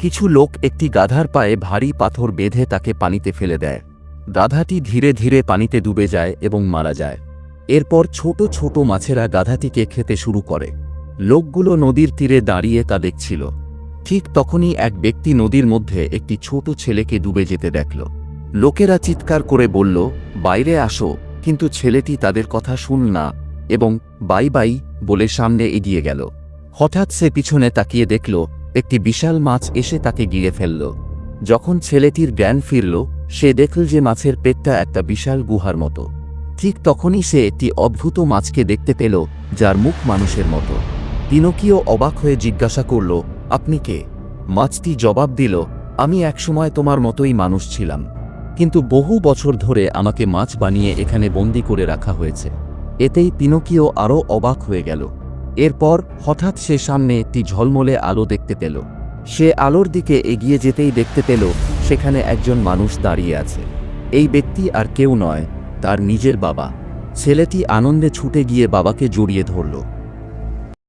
কিছু লোক একটি গাধার পায়ে ভারী পাথর বেঁধে তাকে পানিতে ফেলে দেয়। গাধাটি ধীরে ধীরে পানিতে ডুবে যায় এবং মারা যায়। এরপর ছোট ছোট মাছেরা গাধাটিকে খেতে শুরু করে। লোকগুলো নদীর তীরে দাঁড়িয়ে তা দেখছিল। ঠিক তখনই এক ব্যক্তি নদীর মধ্যে একটি ছোট ছেলেকে ডুবে যেতে দেখল। লোকেরা চিৎকার করে বলল, বাইরে আসো, কিন্তু ছেলেটি তাদের কথা শুন না। এবং বাই বাই বলে সামনে এগিয়ে গেল। হঠাৎ সে পিছনে তাকিয়ে দেখল একটি বিশাল মাছ এসে তাকে গিয়ে ফেলল। যখন ছেলেটির জ্ঞান ফিরল, সে দেখল যে মাছের পেটটা একটা বিশাল গুহার মতো। ঠিক তখনই সে একটি অদ্ভুত মাছকে দেখতে পেল, যার মুখ মানুষের মতো। পিনকিও অবাক হয়ে জিজ্ঞাসা করল, আপনি কে? মাছটি জবাব দিল, আমি একসময় তোমার মতোই মানুষ ছিলাম। কিন্তু বহু বছর ধরে আমাকে মাছ বানিয়ে এখানে বন্দি করে রাখা হয়েছে। এতেই পিনকিও আরও অবাক হয়ে গেল। এরপর হঠাৎ সে সামনে একটি ঝলমলে আলো দেখতে পেল। সে আলোর দিকে এগিয়ে যেতেই দেখতে পেল, সেখানে একজন মানুষ দাঁড়িয়ে আছে। এই ব্যক্তি আর কেউ নয়, তার নিজের বাবা। ছেলেটি আনন্দে ছুটে গিয়ে বাবাকে জড়িয়ে ধরল।